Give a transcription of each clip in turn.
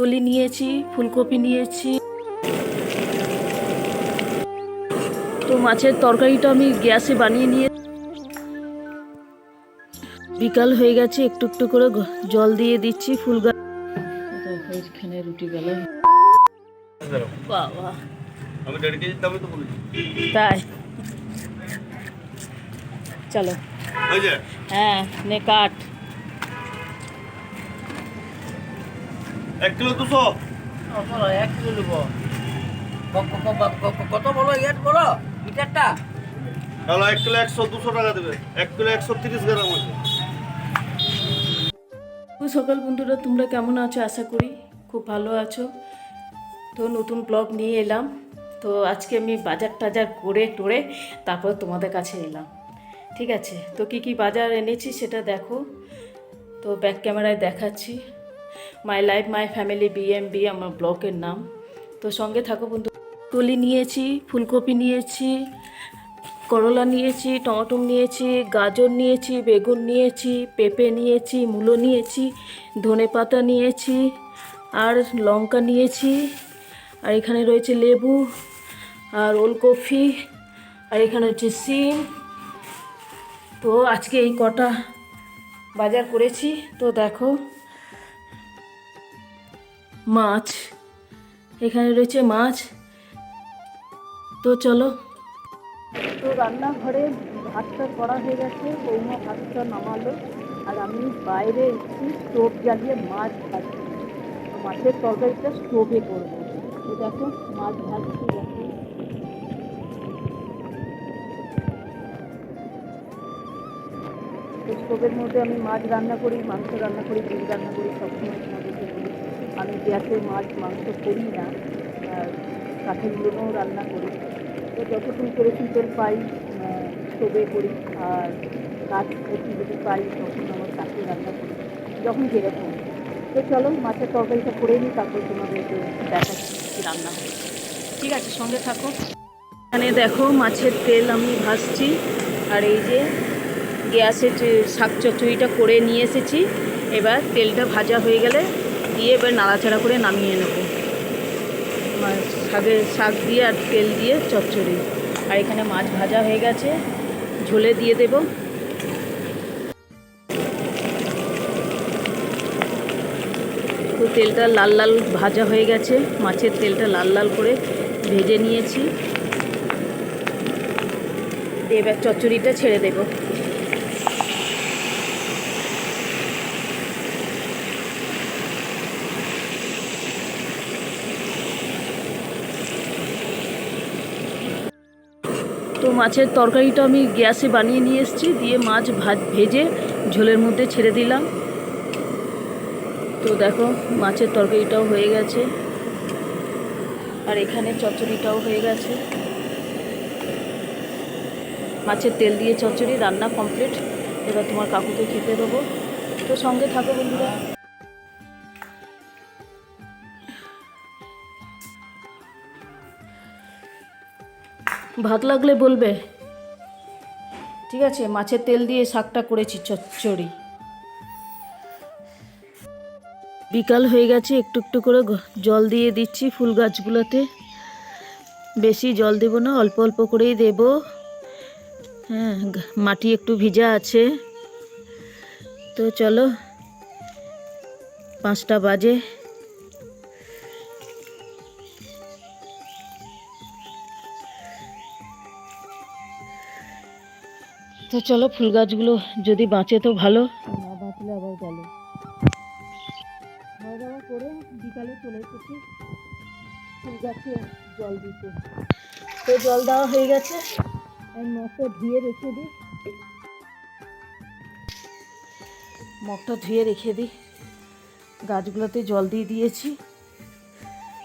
কলি নিয়েছি ফুলকপি নিয়েছি। তো মাছের তরকারিটা আমি গ্যাসে বানিয়ে নিয়ে বিকাল হয়ে গেছে একটু একটু করে জল দিয়ে দিচ্ছি ফুল গাছ এখানে রুটি বাবা। তাই। চলো। হ্যাঁ নে কাট। এক কিলো দুশো। এক কিলো নেব। কত বলো ইয়েট বলো মিটারটা? তাহলে এক কিলো একশো দুশো টাকা দেবে। এক কিলো একশো তিরিশ গ্রাম আছে সকাল বন্ধুরা তোমরা কেমন আছো? আশা করি খুব ভালো আছো। তো নতুন ব্লগ নিয়ে এলাম। তো আজকে আমি বাজার টাজার করে টোরে তারপর তোমাদের কাছে এলাম। ঠিক আছে? তো কি কি বাজার এনেছি সেটা দেখো। তো ব্যাক ক্যামেরায় দেখাচ্ছি। মাই লাইফ মাই ফ্যামিলি বিএমবি আমার ব্লগের নাম তো সঙ্গে থাকো বন্ধু। কলি নিয়েছি, ফুলকপি নিয়েছি, করলা নিয়েছি টমেটো নিয়েছি, গাজর নিয়েছি, বেগুন নিয়েছি, পেঁপে নিয়েছি, মূলো নিয়েছি, ধনে পাতা নিয়েছি, আর লঙ্কা নিয়েছি, আর এখানে রয়েছে লেবু, আর ওলকপি, আর এখানে হচ্ছে সিম। তো আজকে এই কটা বাজার করেছি। তো দেখো মাছ। এখানে রয়েছে মাছ। তো চলো। তো রান্নাঘরে ভাতটা করা হয়ে গেছে, বৌমা ভাতটা নামালো। আর আমি বাইরে একটু স্টোভ জ্বালিয়ে মাছ ভাজছি। মাছের তরকারিটা স্টোভে করব তো দেখো, মাছ ভাজছি দেখো। স্টোভের মধ্যে আমি মাছ রান্না করি, মাংস রান্না করি, ডিম রান্না করি, সবসময় তোমাদেরকে বলি। আমি গ্যাসে মাছ, মাংস করি না কাঠের উনুনেও রান্না করি। তো যতটুকু কেরোসিন পাই স্টোভে করি, আর কাঠ একটু যদি পাই, তখন আমার কাঠে রান্না করি, যখন যেরকম তো চলো, মাছের তরকারিটা করে নিই, তারপর তোমাদেরকে দেখাচ্ছি রান্না হয় ঠিক আছে, সঙ্গে থাকো। এখানে দেখো, মাছের তেল আমি ভাজছি, আর এই যে গ্যাসে যে শাক চচ্চড়িটা করে নিয়ে এসেছি, এবার তেলটা ভাজা হয়ে গেলে দিয়ে এবার নাড়াচাড়া করে নামিয়ে নেব। শাকের শাক দিয়ে আর তেল দিয়ে চচ্চড়ি। আর এখানে মাছ ভাজা হয়ে গেছে, ঝোলে দিয়ে দেব। তো তেলটা লাল লাল ভাজা হয়ে গেছে, মাছের তেলটা লাল লাল করে ভেজে নিয়েছি। এবার চচ্চড়িটা ছেড়ে দেবো। তো মাছের তরকারিটা আমি গ্যাসে বানিয়ে নিয়ে এসেছি, দিয়ে মাছ ভাজ, ভেজে ঝোলের মধ্যে ছেড়ে দিলাম। তো দেখো, মাছের তরকারিটাও হয়ে গেছে। আর এখানে চচ্চড়িটাও হয়ে গেছে। মাছের তেল দিয়ে চচ্চড়ি রান্না কমপ্লিট। এবার তোমার কাকুকে খেতে দেবো। তো সঙ্গে থাকো বন্ধুরা। ভাত লাগলে বলবে। ঠিক আছে, মাছের তেল দিয়ে শাকটা করেছি, চচ্চড়ি। বিকাল হয়ে গেছে, একটু একটু করে জল দিয়ে দিচ্ছি ফুল গাছগুলোতে। বেশি জল দেবো না, অল্প অল্প করেই দেব। হ্যাঁ মাটি একটু ভিজা আছে। তো চলো, পাঁচটা বাজে। তো চলো ফুল গাছগুলো যদি বাঁচে তো ভালো। না বাঁচলে আবার গেল। করে বিকালে চলে এসেছি ফুল গাছে জল দিতে। তো জল দেওয়া হয়ে গেছে। আমি মগটা ধুয়ে রেখে দিই। মগটা ধুয়ে রেখে দিই। গাছগুলোতে জল দিয়ে দিয়েছি।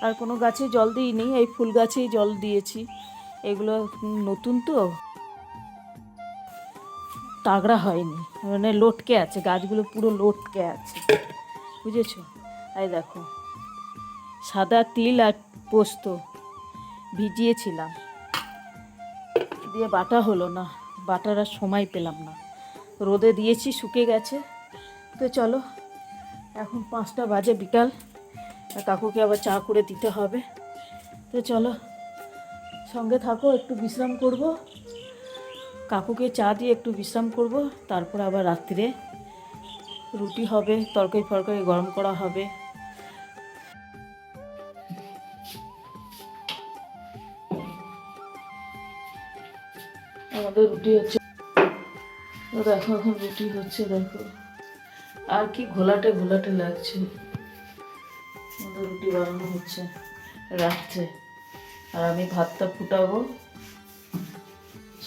আর কোনো গাছে জল দিইনি, এই ফুল গাছেই জল দিয়েছি। এগুলো নতুন তো। তাগড়া হয়নি। মানে লটকে আছে, গাছগুলো পুরো লটকে আছে। বুঝেছ? এই দেখো, সাদা তিল আর পোস্ত ভিজিয়েছিলাম। দিয়ে বাটা হলো না, বাটার আর সময় পেলাম না। রোদে দিয়েছি, শুকে গেছে। তো চলো, এখন পাঁচটা বাজে বিকাল। কাকুকে আবার চা করে দিতে হবে। তো চলো, সঙ্গে থাকো, একটু বিশ্রাম করব। কাকুকে চা দিয়ে একটু বিশ্রাম করব, তারপর আবার রাত্রিরে রুটি হবে, তরকারি ফরকারি গরম করা হবে। আমাদের রুটি হচ্ছে দেখো এখন রুটি হচ্ছে, দেখো। আর কি ঘোলাটে ঘোলাটে লাগছে। আমাদের রুটি বানানো হচ্ছে রাত্রে। আর আমি ভাতটা ফুটাবো।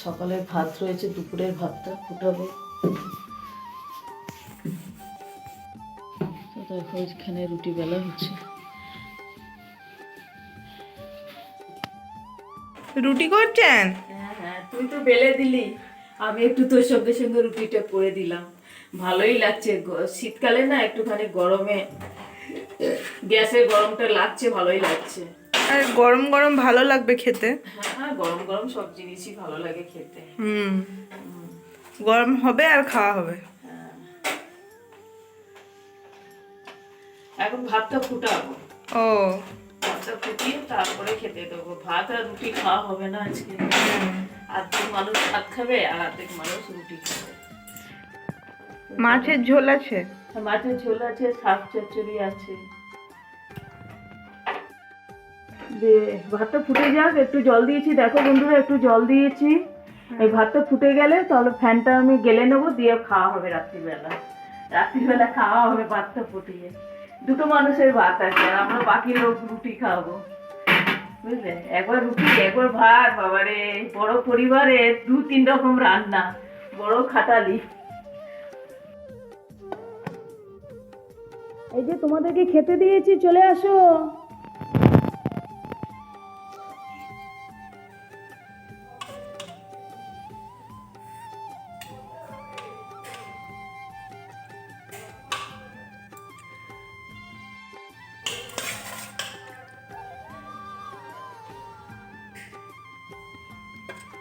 সকালের ভাত রয়েছে দুপুরের ভাতটা ফুটাবো। তো দেখো এখানে রুটি বেলা হচ্ছে। রুটি করছেন? হ্যাঁ হ্যাঁ তুই তো বেলে দিলি। আমি একটু তোর সঙ্গে সঙ্গে রুটিটা করে দিলাম। ভালোই লাগছে। শীতকালে না একটুখানি গরমে গ্যাসের গরমটা লাগছে ভালোই লাগছে। আর গরম গরম ভালো লাগবে খেতে? হ্যাঁ হ্যাঁ গরম গরম সব জিনিসই ভালো লাগে খেতে। হুম। গরম হবে আর খাওয়া হবে। এখন ভাতটা ফুটাবো। ও। ভাতটা ফুটিয়ে তারপরে খেতে দেবো। ভাত আর রুটি খাওয়া হবে না আজকে। অর্ধেক মানুষ ভাত খাবে আর অর্ধেক মানুষ রুটি খাবে। মাছের ঝোল আছে? মাছের ঝোল আছে শাক চচ্চড়ি আছে। দে ভাতটা ফুটে যাক একটু জল দিয়েছি। দেখো বন্ধুরা একটু জল দিয়েছি। এই ভাতটা ফুটে গেলে তাহলে ফ্যানটা আমি গেলে নেব দিয়ে খাওয়া হবে রাত্রিবেলা। রাত্রিবেলা খাওয়া হবে ভাতটা ফুটিয়ে। দুটো মানুষের ভাত আছে আর আমরা বাকি লোক রুটি খাব। বুঝলে? একবার রুটি একবার ভাত বাবারে। বড় পরিবারে দু তিন রকম রান্না। বড় খাটালি। এই যে তোমাদেরকে খেতে দিয়েছি চলে আসো।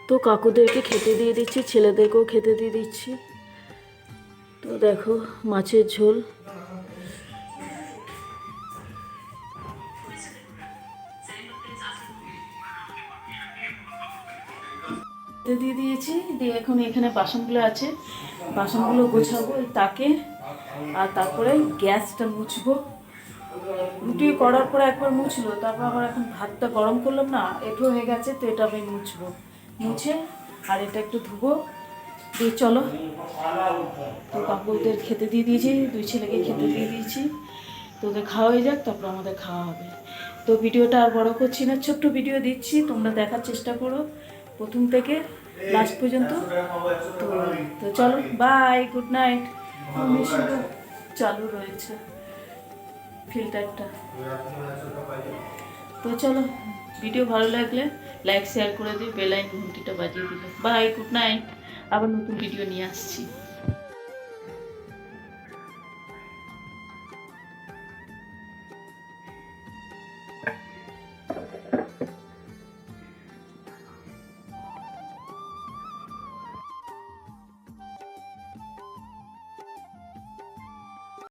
তো কাকুদেরকে খেতে দিয়ে দিচ্ছি, ছেলেদেরকেও খেতে দিয়ে দিচ্ছি। তো দেখো, মাছের ঝোল। দিয়ে দিয়েছি, দিয়ে এখন এখানে বাসনগুলো আছে। বাসনগুলো গোছাবো তাকে। আর তারপরে গ্যাসটা মুছবো। রুটি করার পরে একবার মুছলো, তারপর আবার এখন ভাতটা গরম করলাম না এঁটো হয়ে গেছে, তো এটা আমি মুছবো। মুছে আর এটা একটু ধুবো। দিয়ে চলো। তো কাকুদের খেতে দিয়ে দিয়েছি, দুই ছেলেকে খেতে দিয়ে দিয়েছি। তো ওদের খাওয়া হয়ে যাক, তারপর আমাদের খাওয়া হবে। তো ভিডিওটা আর বড় করছি না, ছোট্ট ভিডিও দিচ্ছি, তোমরা দেখার চেষ্টা করো প্রথম থেকে লাস্ট পর্যন্ত। তো তো চলো বাই গুড নাইট চালু রয়েছে ফিল্টারটা তো চলো, ভিডিও ভালো লাগলে লাইক শেয়ার করে দিই বেলাইন ঘুমটিটা বাজিয়ে দিবে বাই গুড নাইট আবার নতুন ভিডিও নিয়ে আসছি।